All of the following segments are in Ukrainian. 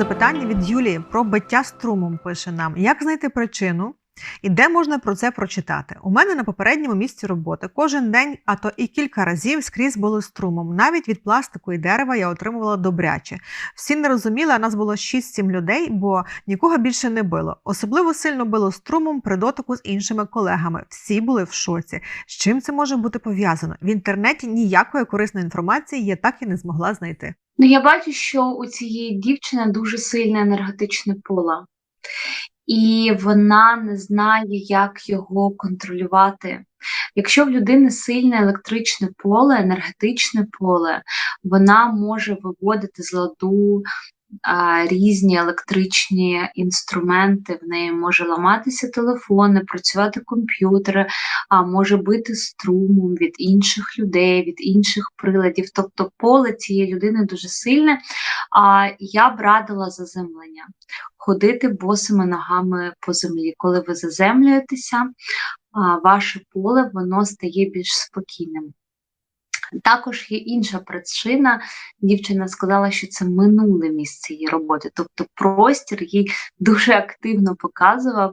запитання від Юлії про биття струмом. Пише нам: як знайти причину і де можна про це прочитати? У мене на попередньому місці роботи кожен день, а то і кілька разів скрізь було струмом. Навіть від пластику і дерева я отримувала добряче. Всі не розуміли, а нас було 6-7 людей, бо нікого більше не било. Особливо сильно било струмом при дотику з іншими колегами. Всі були в шоці. З чим це може бути пов'язано? В інтернеті ніякої корисної інформації я так і не змогла знайти. Ну, я бачу, що у цієї дівчини дуже сильне енергетичне поле, і вона не знає, як його контролювати. Якщо в людини сильне електричне поле, енергетичне поле, вона може виводити з ладу різні електричні інструменти. В неї може ламатися телефон, не працювати комп'ютер, а може бити струмом від інших людей, від інших приладів. Тобто поле цієї людини дуже сильне. А я б радила заземлення, ходити босими ногами по землі. Коли ви заземлюєтеся, ваше поле воно стає більш спокійним. Також є інша причина. Дівчина сказала, що це минуле місце її роботи. Тобто простір їй дуже активно показував,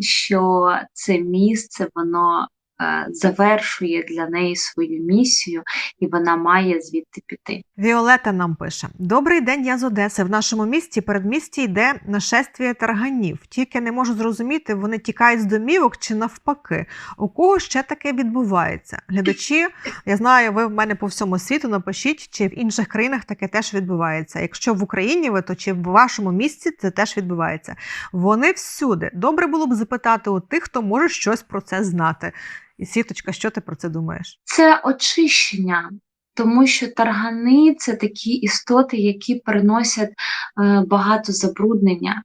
що це місце воно завершує для неї свою місію, і вона має звідти піти. Віолета нам пише: Добрий день, я з Одеси. В нашому місті передмісті йде нашествіє тарганів. Тільки не можу зрозуміти, вони тікають з домівок чи навпаки. У кого ще таке відбувається? Глядачі, я знаю, ви в мене по всьому світу напишіть, чи в інших країнах таке теж відбувається. Якщо в Україні ви, то чи в вашому місті це теж відбувається. Вони всюди. Добре було б запитати у тих, хто може щось про це знати. І Сіточка, що ти про це думаєш? Це очищення, тому що таргани це такі істоти, які приносять е, багато забруднення.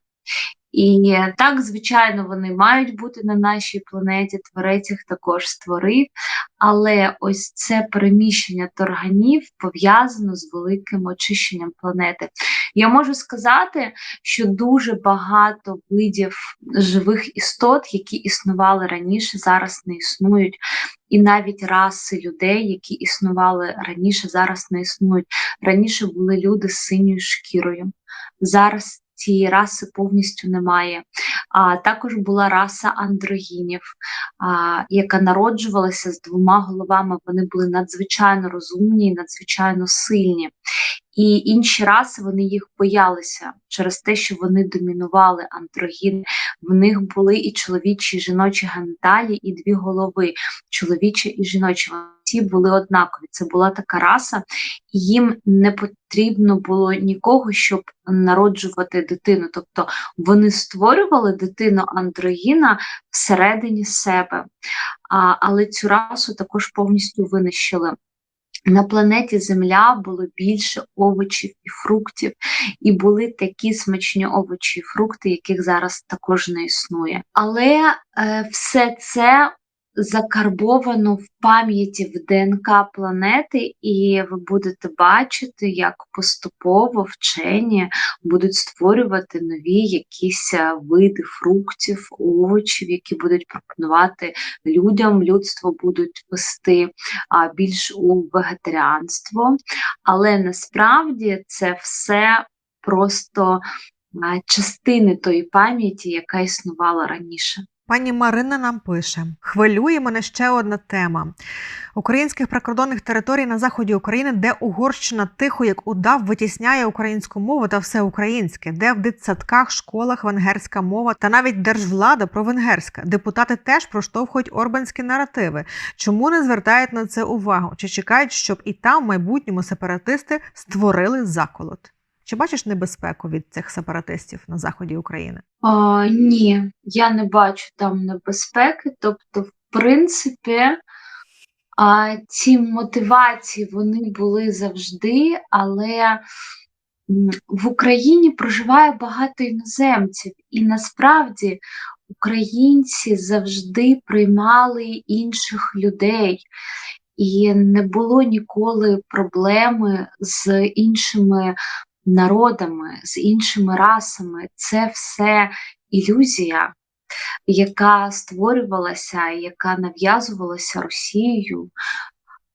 І так, звичайно, вони мають бути на нашій планеті, творець їх також створив, але ось це переміщення тарганів пов'язано з великим очищенням планети. Я можу сказати, що дуже багато видів живих істот, які існували раніше, зараз не існують. І навіть раси людей, які існували раніше, зараз не існують. Раніше були люди з синьою шкірою. Зараз цієї раси повністю немає. А також була раса андрогінів, а, яка народжувалася з двома головами. Вони були надзвичайно розумні і надзвичайно сильні. І інші раси вони їх боялися через те, що вони домінували андрогін. В них були і чоловічі, і жіночі геніталії, і дві голови чоловічі і жіночі. Всі були однакові. Це була така раса, і їм не потрібно було нікого, щоб народжувати дитину. Тобто вони створювали дитину андрогіна всередині себе, а, але цю расу також повністю винищили. На планеті Земля було більше овочів і фруктів, і були такі смачні овочі і фрукти, яких зараз також не існує. Але е, все це закарбовано в пам'яті в ДНК планети, і ви будете бачити, як поступово вчені будуть створювати нові якісь е, види фруктів, овочів, які будуть пропонувати людям. Людство будуть вести більш у вегетаріанство, але насправді це все просто частини тої пам'яті, яка існувала раніше. Пані Марина нам пише: хвилює мене ще одна тема українських прикордонних територій на заході України, де Угорщина тихо, як удав, витісняє українську мову та все українське, де в дитсадках, школах венгерська мова та навіть держвлада провенгерська. Депутати теж проштовхують орбанські наративи. Чому не звертають на це увагу? Чи чекають, щоб і там в майбутньому сепаратисти створили заколот? Чи бачиш небезпеку від цих сепаратистів на заході України? А, ні, я не бачу там небезпеки. Тобто, в принципі, а, ці мотивації вони були завжди, але в Україні проживає багато іноземців, і насправді українці завжди приймали інших людей. І не було ніколи проблеми з іншими народами, з іншими расами. Це все ілюзія, яка створювалася, яка нав'язувалася Росією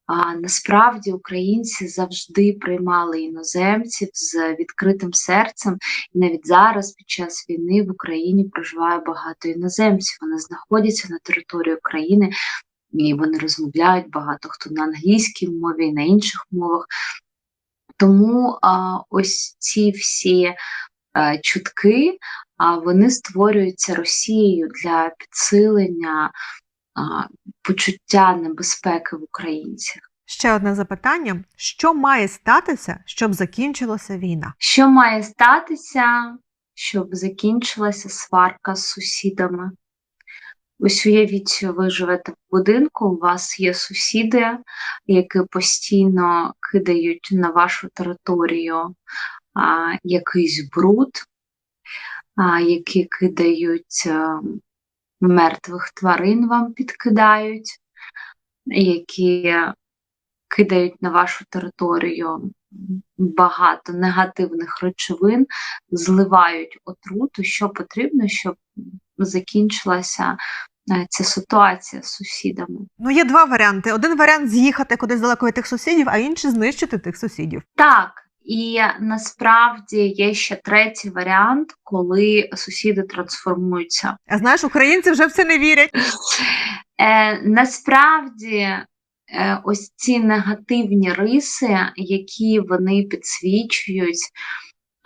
А насправді українці завжди приймали іноземців з відкритим серцем, і навіть зараз, під час війни, в Україні проживає багато іноземців. Вони знаходяться на території України і вони розмовляють багато хто на англійській мові і на інших мовах. Тому а, ось ці всі а, чутки а, вони створюються Росією для підсилення а, почуття небезпеки в українцях. Ще одне запитання: що має статися, щоб закінчилася війна? Що має статися, щоб закінчилася сварка з сусідами? Ось уявіть, ви живете в будинку, у вас є сусіди, які постійно кидають на вашу територію а, якийсь бруд, а, які кидають а, мертвих тварин вам підкидають, які кидають на вашу територію багато негативних речовин, зливають отруту, що потрібно, щоб закінчилася е, ця ситуація з сусідами. Ну, є два варіанти: один варіант з'їхати кудись далеко від тих сусідів, а інший знищити тих сусідів. Так, і насправді є ще третій варіант, коли сусіди трансформуються. А знаєш, українці вже в це не вірять. Е, насправді, ось ці негативні риси, які вони підсвічують,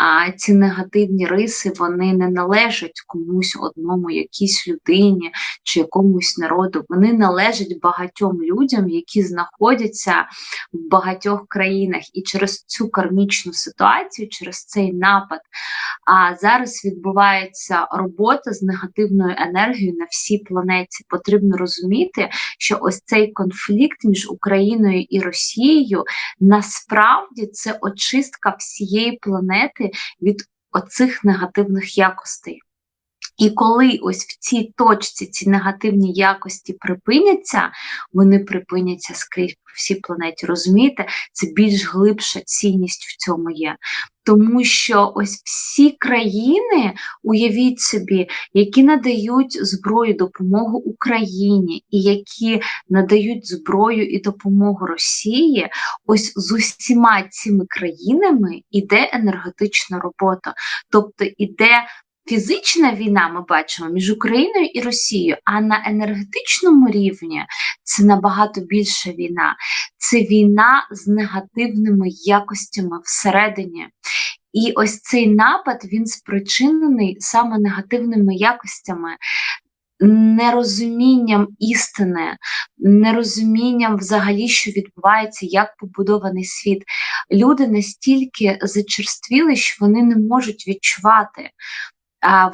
а ці негативні риси вони не належать комусь одному, якійсь людині чи якомусь народу. Вони належать багатьом людям, які знаходяться в багатьох країнах. І через цю кармічну ситуацію, через цей напад, а зараз відбувається робота з негативною енергією на всій планеті. Потрібно розуміти, що ось цей конфлікт між Україною і Росією насправді це очистка всієї планети від оцих негативних якостей. І коли ось в цій точці ці негативні якості припиняться, вони припиняться скрізь по всій планеті. Розумієте, це більш глибша цінність в цьому є. Тому що ось всі країни, уявіть собі, які надають зброю допомогу Україні, і які надають зброю і допомогу Росії, ось з усіма цими країнами іде енергетична робота, тобто іде Фізична війна ми бачимо між Україною і Росією, а на енергетичному рівні це набагато більша війна. Це війна з негативними якостями всередині. І ось цей напад він спричинений саме негативними якостями. Нерозумінням істини, нерозумінням взагалі, що відбувається, як побудований світ. Люди настільки зачерствіли, що вони не можуть відчувати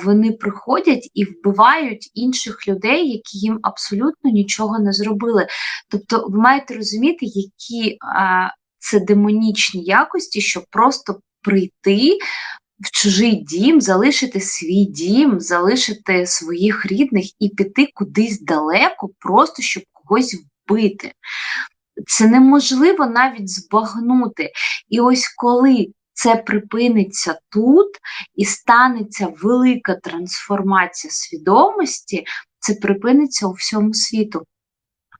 вони приходять і вбивають інших людей, які їм абсолютно нічого не зробили. Тобто, ви маєте розуміти, які це демонічні якості, щоб просто прийти. В чужий дім, залишити свій дім, залишити своїх рідних і піти кудись далеко, просто щоб когось вбити. Це неможливо навіть збагнути. І ось коли це припиниться тут і станеться велика трансформація свідомості, це припиниться у всьому світу.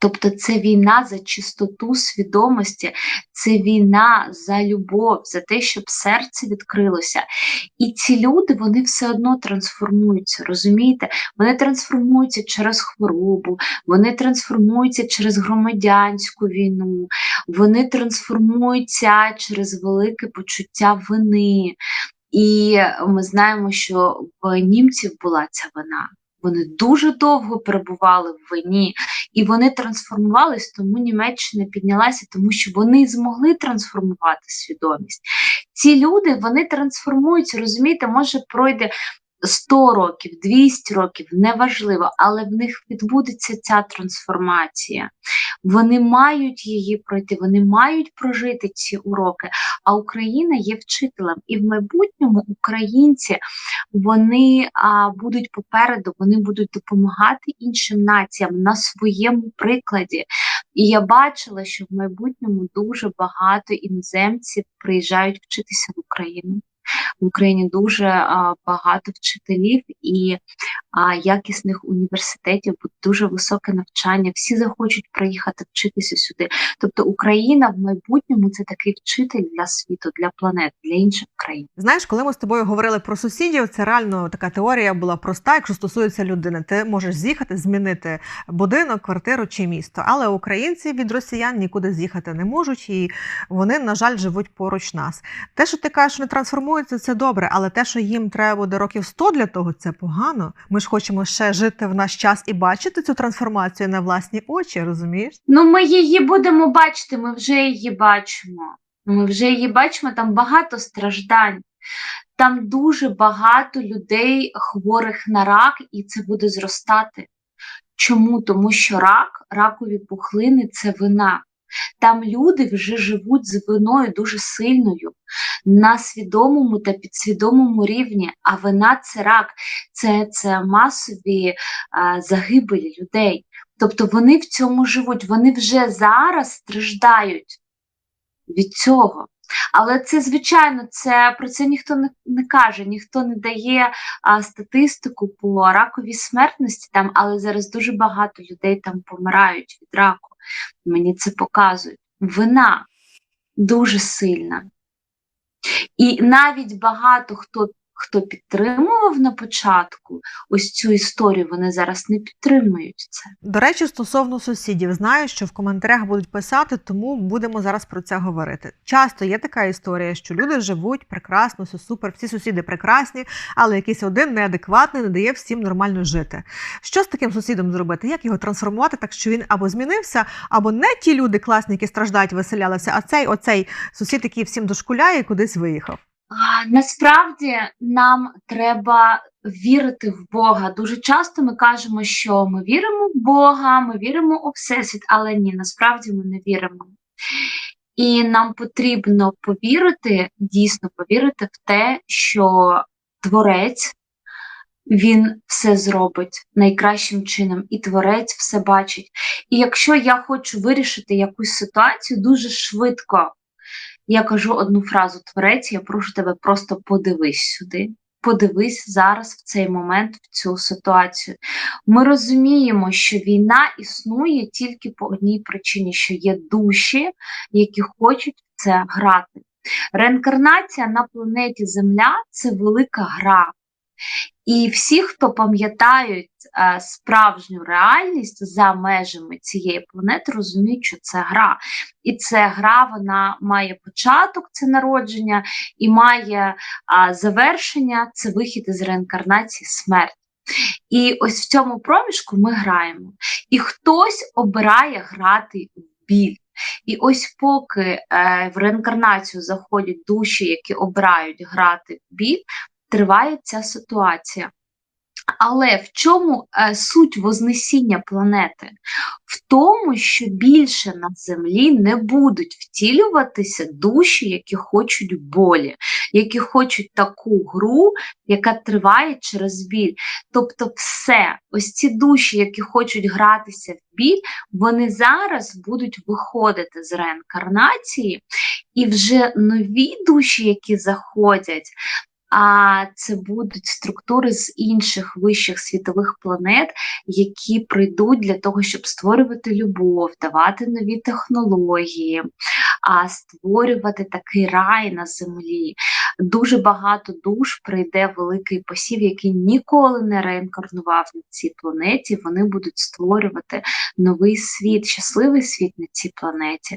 Тобто це війна за чистоту свідомості, це війна за любов, за те, щоб серце відкрилося. І ці люди вони все одно трансформуються, розумієте? Вони трансформуються через хворобу, вони трансформуються через громадянську війну, вони трансформуються через велике почуття вини. І ми знаємо, що в німців була ця вина. Вони дуже довго перебували в війні, і вони трансформувались, тому Німеччина піднялася, тому що вони змогли трансформувати свідомість. Ці люди вони трансформуються, розумієте, може пройде 100 років, 200 років, неважливо, але в них відбудеться ця трансформація. Вони мають її пройти, вони мають прожити ці уроки. А Україна є вчителем, і в майбутньому українці вони а, будуть попереду, вони будуть допомагати іншим націям на своєму прикладі. І я бачила, що в майбутньому дуже багато іноземців приїжджають вчитися в Україну. В Україні дуже багато вчителів і якісних університетів, дуже високе навчання. Всі захочуть приїхати вчитися сюди. Тобто Україна в майбутньому це такий вчитель для світу, для планет, для інших країн. Знаєш, коли ми з тобою говорили про сусідів, це реально така теорія була проста, якщо стосується людини. Ти можеш з'їхати, змінити будинок, квартиру чи місто. Але українці від росіян нікуди з'їхати не можуть, і вони, на жаль, живуть поруч нас. Те, що ти кажеш, не трансформуються, це добре, але те, що їм треба буде років 100 для того, це погано. Ми ж хочемо ще жити в наш час і бачити цю трансформацію на власні очі, розумієш? Ну, ми її будемо бачити, ми вже її бачимо. Ми вже її бачимо, там багато страждань. Там дуже багато людей хворих на рак, і це буде зростати. Чому? Тому що рак, ракові пухлини це вина. Там люди вже живуть з виною дуже сильною на свідомому та підсвідомому рівні. А вина це рак, це, це масові а, загибелі людей. Тобто вони в цьому живуть, вони вже зараз страждають від цього. Але це, звичайно, це про це ніхто не, не каже, ніхто не дає а, статистику по раковій смертності там, але зараз дуже багато людей там помирають від раку. Мені це показують. Вина дуже сильна. І навіть багато хто, хто підтримував на початку ось цю історію, вони зараз не підтримують це. До речі, стосовно сусідів, знаю, що в коментарях будуть писати, тому будемо зараз про це говорити. Часто є така історія, що люди живуть прекрасно, все супер, всі сусіди прекрасні, але якийсь один неадекватний не дає всім нормально жити. Що з таким сусідом зробити? Як його трансформувати, так що він або змінився, або не ті люди класні, які страждають, веселялися, а цей оцей сусід, який всім дошкуляє, кудись виїхав. Насправді нам треба вірити в Бога. Дуже часто ми кажемо, що ми віримо в Бога, ми віримо у Всесвіт, але ні, насправді ми не віримо. І нам потрібно повірити, дійсно повірити в те, що Творець він все зробить найкращим чином, і творець все бачить. І якщо я хочу вирішити якусь ситуацію дуже швидко, я кажу одну фразу Творець, я прошу тебе просто подивись сюди. Подивись зараз в цей момент в цю ситуацію. Ми розуміємо, що війна існує тільки по одній причині, що є душі, які хочуть це грати. Реінкарнація на планеті Земля це велика гра. І всі, хто пам'ятають е, справжню реальність за межами цієї планети, розуміють, що це гра. І ця гра вона має початок, це народження, і має а, завершення це вихід із реінкарнації смерть. І ось в цьому проміжку ми граємо. І хтось обирає грати в біль. І ось поки е, в реінкарнацію заходять душі, які обирають грати в біль, триває ця ситуація. Але в чому е, суть Вознесіння планети? В тому, що більше на землі не будуть втілюватися душі, які хочуть болі, які хочуть таку гру, яка триває через біль. Тобто, все, ось ці душі, які хочуть гратися в біль, вони зараз будуть виходити з реінкарнації, і вже нові душі, які заходять, а це будуть структури з інших вищих світових планет, які прийдуть для того, щоб створювати любов, давати нові технології, а створювати такий рай на землі. Дуже багато душ прийде великий посів, який ніколи не реінкарнував на цій планеті. Вони будуть створювати новий світ, щасливий світ на цій планеті.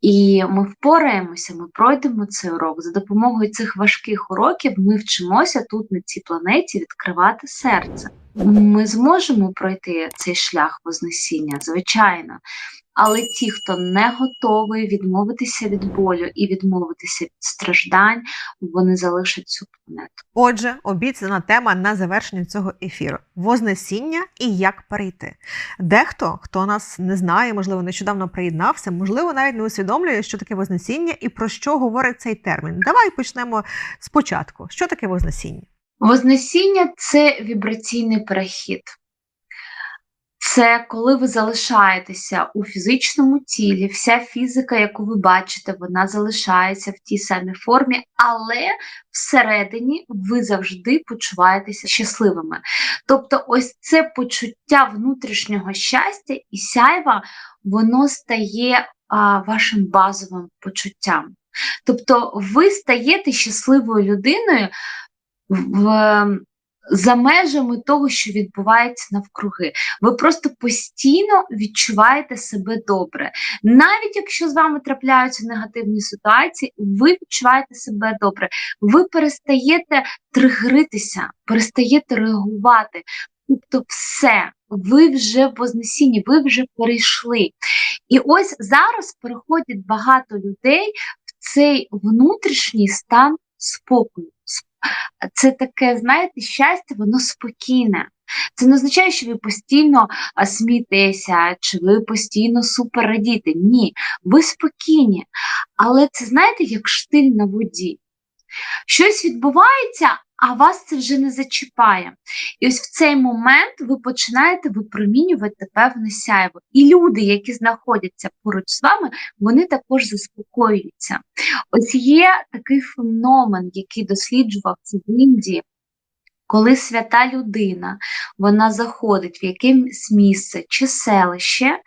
І ми впораємося, ми пройдемо цей урок. За допомогою цих важких уроків ми вчимося тут, на цій планеті, відкривати серце. Ми зможемо пройти цей шлях Вознесіння, звичайно. Але ті, хто не готовий відмовитися від болю і відмовитися від страждань, вони залишать цю планету. Отже, обіцяна тема на завершення цього ефіру: Вознесіння і як перейти. Дехто, хто нас не знає, можливо, нещодавно приєднався, можливо, навіть не усвідомлює, що таке Вознесіння і про що говорить цей термін. Давай почнемо спочатку. Що таке Вознесіння? Вознесіння це вібраційний перехід. Це коли ви залишаєтеся у фізичному тілі, вся фізика, яку ви бачите, вона залишається в тій самій формі, але всередині ви завжди почуваєтеся щасливими. Тобто, ось це почуття внутрішнього щастя і сяйва, воно стає а, вашим базовим почуттям. Тобто, ви стаєте щасливою людиною в за межами того, що відбувається навкруги. Ви просто постійно відчуваєте себе добре. Навіть якщо з вами трапляються негативні ситуації, ви відчуваєте себе добре. Ви перестаєте тригритися, перестаєте реагувати. Тобто, все, ви вже Вознесінні, ви вже перейшли. І ось зараз переходять багато людей в цей внутрішній стан спокою це таке, знаєте, щастя, воно спокійне. Це не означає, що ви постійно смієтеся, чи ви постійно супер радіте. Ні, ви спокійні. Але це, знаєте, як штиль на воді. Щось відбувається, а вас це вже не зачіпає. І ось в цей момент ви починаєте випромінювати певне сяйво. І люди, які знаходяться поруч з вами, вони також заспокоюються. Ось є такий феномен, який досліджувався в Індії. Коли свята людина вона заходить в якесь місце чи селище,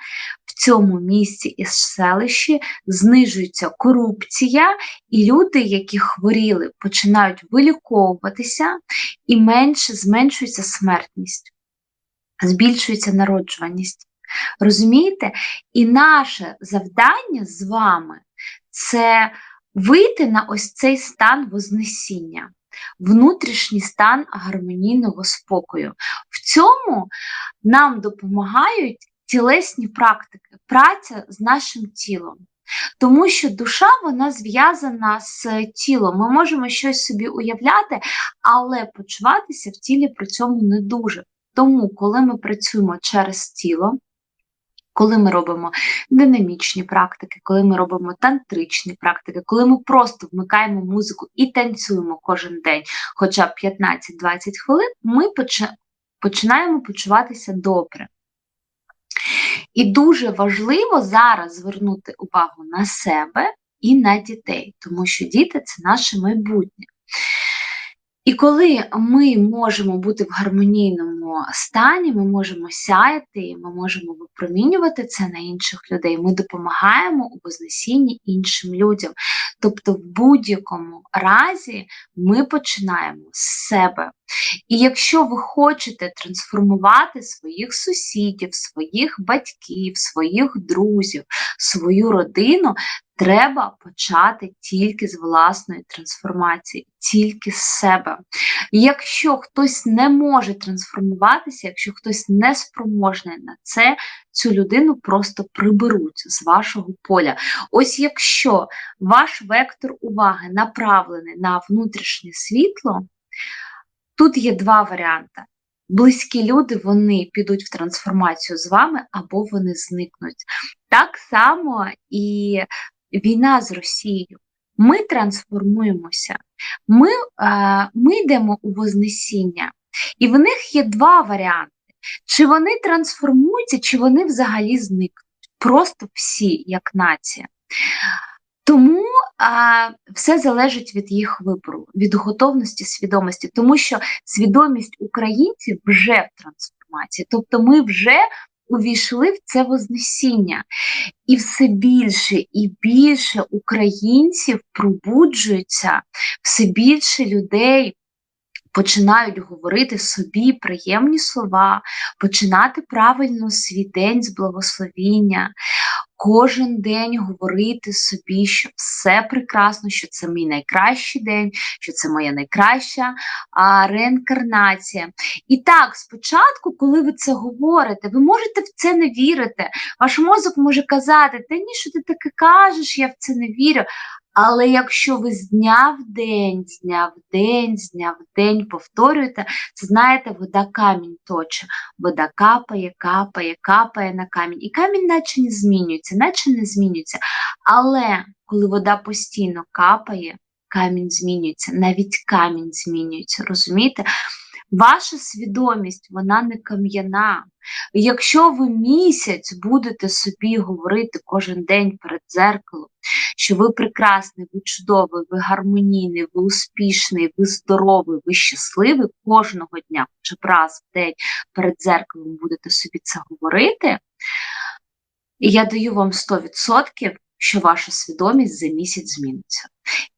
цьому місці і селищі знижується корупція, і люди, які хворіли, починають виліковуватися і менше зменшується смертність, збільшується народжуваність. Розумієте? І наше завдання з вами це вийти на ось цей стан Вознесіння внутрішній стан гармонійного спокою. В цьому нам допомагають тілесні практики, праця з нашим тілом. Тому що душа вона зв'язана з тілом. Ми можемо щось собі уявляти, але почуватися в тілі при цьому не дуже. Тому, коли ми працюємо через тіло, коли ми робимо динамічні практики, коли ми робимо тантричні практики, коли ми просто вмикаємо музику і танцюємо кожен день, хоча б 15-20 хвилин, ми починаємо почуватися добре. І дуже важливо зараз звернути увагу на себе і на дітей, тому що діти це наше майбутнє. І коли ми можемо бути в гармонійному стані, ми можемо сяяти, ми можемо випромінювати це на інших людей, ми допомагаємо у вознесінні іншим людям. Тобто, в будь-якому разі ми починаємо з себе. І якщо ви хочете трансформувати своїх сусідів, своїх батьків, своїх друзів, свою родину, треба почати тільки з власної трансформації, тільки з себе. Якщо хтось не може трансформуватися, якщо хтось не спроможний на це, цю людину просто приберуть з вашого поля. Ось якщо ваш вектор уваги направлений на внутрішнє світло, тут є два варіанти. Близькі люди вони підуть в трансформацію з вами або вони зникнуть. Так само і війна з Росією. Ми трансформуємося, ми, е, ми йдемо у Вознесіння, і в них є два варіанти: чи вони трансформуються, чи вони взагалі зникнуть. Просто всі, як нація. Тому а, все залежить від їх вибору, від готовності свідомості, тому що свідомість українців вже в трансформації, тобто ми вже увійшли в це Вознесіння. І все більше і більше українців пробуджуються, все більше людей. Починають говорити собі приємні слова, починати правильно свій день з благословіння, кожен день говорити собі, що все прекрасно, що це мій найкращий день, що це моя найкраща а, реінкарнація. І так, спочатку, коли ви це говорите, ви можете в це не вірити. Ваш мозок може казати, та ні, що ти таке кажеш, я в це не вірю. Але якщо ви з дня в день, з дня в день, з дня в день повторюєте, це знаєте, вода камінь точе. Вода капає, капає, капає на камінь. І камінь наче не змінюється, наче не змінюється. Але коли вода постійно капає, камінь змінюється, навіть камінь змінюється, розумієте? Ваша свідомість, вона не кам'яна. Якщо ви місяць будете собі говорити кожен день перед дзеркалом, що ви прекрасний, ви чудовий, ви гармонійний, ви успішний, ви здоровий, ви щасливий кожного дня, хоча б раз в день перед дзеркалом будете собі це говорити, я даю вам 100%, що ваша свідомість за місяць зміниться.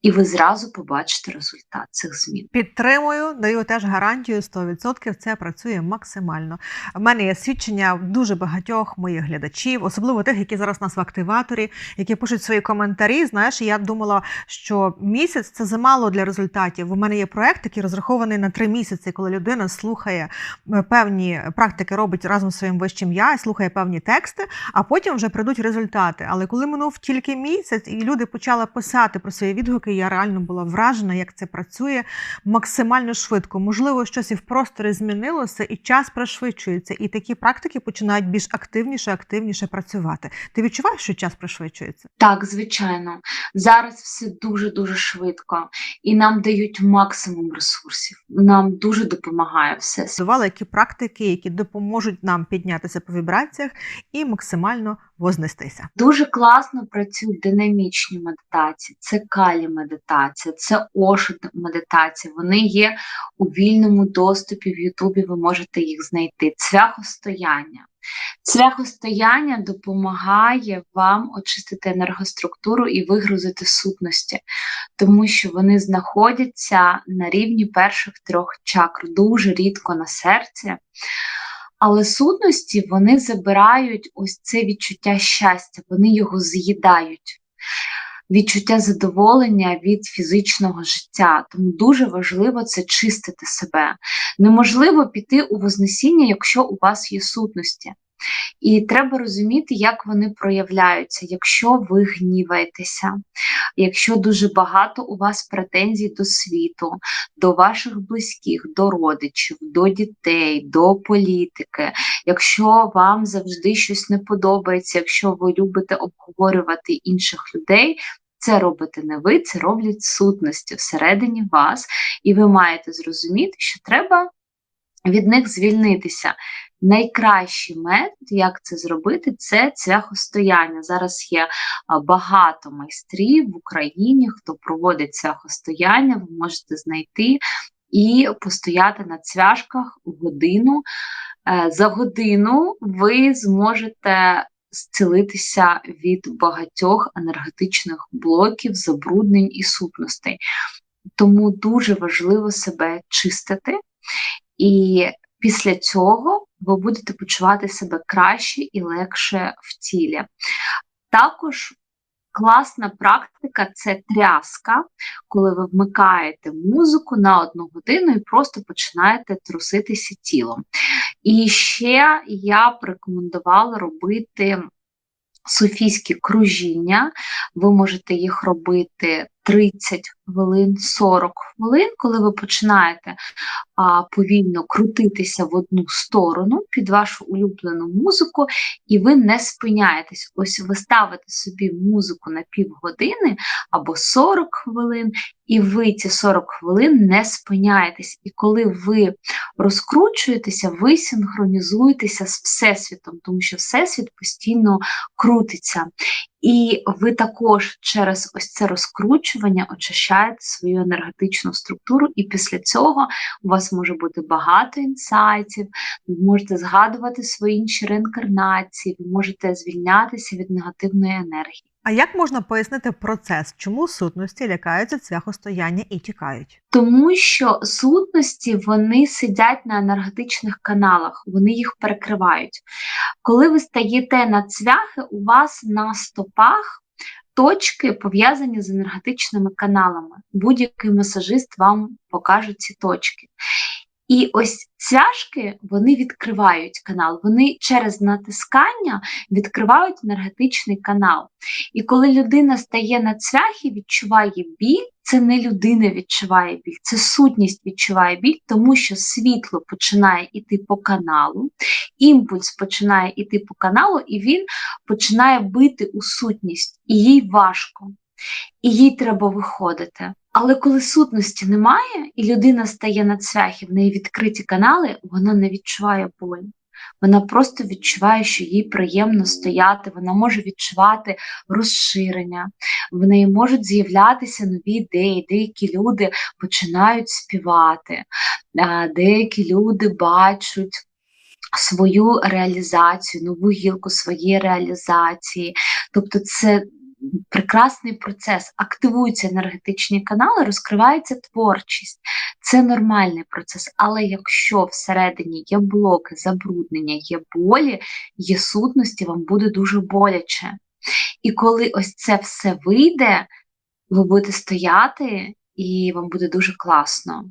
І ви зразу побачите результат цих змін. Підтримую, даю теж гарантію 100%, це працює максимально. У мене є свідчення дуже багатьох моїх глядачів, особливо тих, які зараз нас в активаторі, які пишуть свої коментарі. Знаєш, я думала, що місяць це замало для результатів. У мене є проект, який розрахований на три місяці, коли людина слухає е, певні практики, робить разом з своїм вищим я, слухає певні тексти, а потім вже прийдуть результати. Але коли минув тільки місяць, і люди почали писати про свої відгуки, я реально була вражена, як це працює максимально швидко. Можливо, щось і в просторі змінилося, і час пришвидшується, і такі практики починають більш активніше, активніше працювати. Ти відчуваєш, що час пришвидшується? Так, звичайно, зараз все дуже-дуже швидко, і нам дають максимум ресурсів. Нам дуже допомагає все. Зували які практики, які допоможуть нам піднятися по вібраціях і максимально вознестися. Дуже класно працюють динамічні медитації, це калі медитація, це ошут медитація. Вони є у вільному доступі в Ютубі. Ви можете їх знайти. Цвяхостояння. Цвяхостояння допомагає вам очистити енергоструктуру і вигрузити сутності, тому що вони знаходяться на рівні перших трьох чакр, дуже рідко на серці. Але сутності вони забирають ось це відчуття щастя, вони його з'їдають. Відчуття задоволення від фізичного життя. Тому дуже важливо це чистити себе. Неможливо піти у Вознесіння, якщо у вас є сутності. І треба розуміти, як вони проявляються, якщо ви гніваєтеся, якщо дуже багато у вас претензій до світу, до ваших близьких, до родичів, до дітей, до політики, якщо вам завжди щось не подобається, якщо ви любите обговорювати інших людей. Це робите не ви, це роблять сутності всередині вас, і ви маєте зрозуміти, що треба від них звільнитися. Найкращий метод, як це зробити, це цвяхостояння. Зараз є багато майстрів в Україні, хто проводить цвяхостояння, ви можете знайти і постояти на цвяшках годину. Е, за годину ви зможете зцілитися від багатьох енергетичних блоків, забруднень і сутностей. Тому дуже важливо себе чистити. І після цього ви будете почувати себе краще і легше в тілі. Також класна практика це тряска, коли ви вмикаєте музику на одну годину і просто починаєте труситися тілом. І ще я б рекомендувала робити софійські кружіння, ви можете їх робити 30 хвилин, 40 хвилин, коли ви починаєте а, повільно крутитися в одну сторону під вашу улюблену музику, і ви не спиняєтесь. Ось ви ставите собі музику на півгодини або 40 хвилин, і ви ці 40 хвилин не спиняєтесь. І коли ви розкручуєтеся, ви синхронізуєтеся з Всесвітом, тому що Всесвіт постійно крутиться. І ви також через ось це розкручування очищаєте свою енергетичну структуру, і після цього у вас може бути багато інсайтів, ви можете згадувати свої інші реінкарнації, ви можете звільнятися від негативної енергії. А як можна пояснити процес, чому сутності лякаються цвяхостояння і тікають? Тому що сутності вони сидять на енергетичних каналах, вони їх перекривають. Коли ви стаєте на цвяхи, у вас на стопах точки пов'язані з енергетичними каналами. Будь-який масажист вам покаже ці точки. І ось цвяшки вони відкривають канал, вони через натискання відкривають енергетичний канал. І коли людина стає на цвяхи, відчуває біль, це не людина відчуває біль, це сутність відчуває біль, тому що світло починає йти по каналу, імпульс починає йти по каналу, і він починає бити у сутність, і їй важко. і їй треба виходити. Але коли сутності немає, і людина стає на цвяхі, в неї відкриті канали, вона не відчуває болі. Вона просто відчуває, що їй приємно стояти, вона може відчувати розширення, в неї можуть з'являтися нові ідеї. Деякі люди починають співати, деякі люди бачать свою реалізацію, нову гілку своєї реалізації. Тобто, це прекрасний процес. Активуються енергетичні канали, розкривається творчість. Це нормальний процес. Але якщо всередині є блоки, забруднення, є болі, є сутності, вам буде дуже боляче. І коли ось це все вийде, ви будете стояти, і вам буде дуже класно,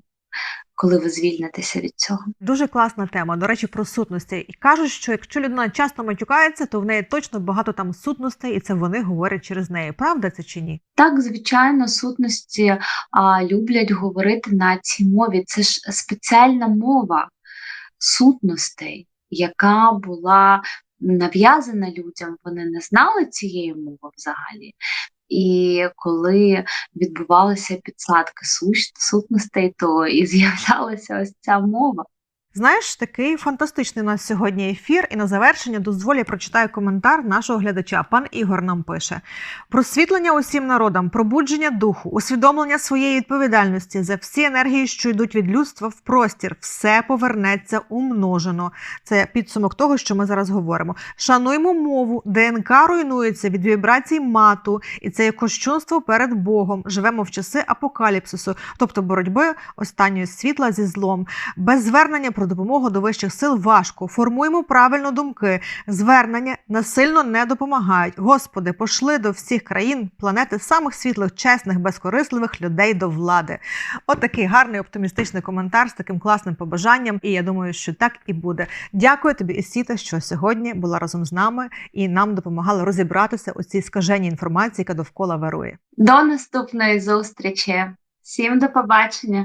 коли ви звільнитеся від цього. Дуже класна тема. До речі, про сутності. І кажуть, що якщо людина часто матюкається, то в неї точно багато там сутностей, і це вони говорять через неї. Правда це чи ні? Так, звичайно, сутності а, люблять говорити на цій мові. Це ж спеціальна мова сутностей, яка була нав'язана людям. Вони не знали цієї мови взагалі. І коли відбувалися підсадки сутностей, то і з'являлася ось ця мова. Знаєш, такий фантастичний у нас сьогодні ефір, і на завершення дозволь я прочитаю коментар нашого глядача. Пан Ігор нам пише: просвітлення усім народам, пробудження духу, усвідомлення своєї відповідальності за всі енергії, що йдуть від людства в простір, все повернеться умножено. Це підсумок того, що ми зараз говоримо. Шануємо мову, ДНК руйнується від вібрацій мату, і це є кощунство перед Богом. Живемо в часи апокаліпсису, тобто боротьби останньої світла зі злом. Без звернення про допомогу до вищих сил важко. Формуємо правильно думки. Звернення насильно не допомагають. Господи, пошли до всіх країн планети самих світлих, чесних, безкорисливих людей до влади. От такий гарний оптимістичний коментар з таким класним побажанням. І я думаю, що так і буде. Дякую тобі, Ісіта, що сьогодні була разом з нами і нам допомагала розібратися у цій скаженій інформації, яка довкола вирує. До наступної зустрічі. Всім до побачення!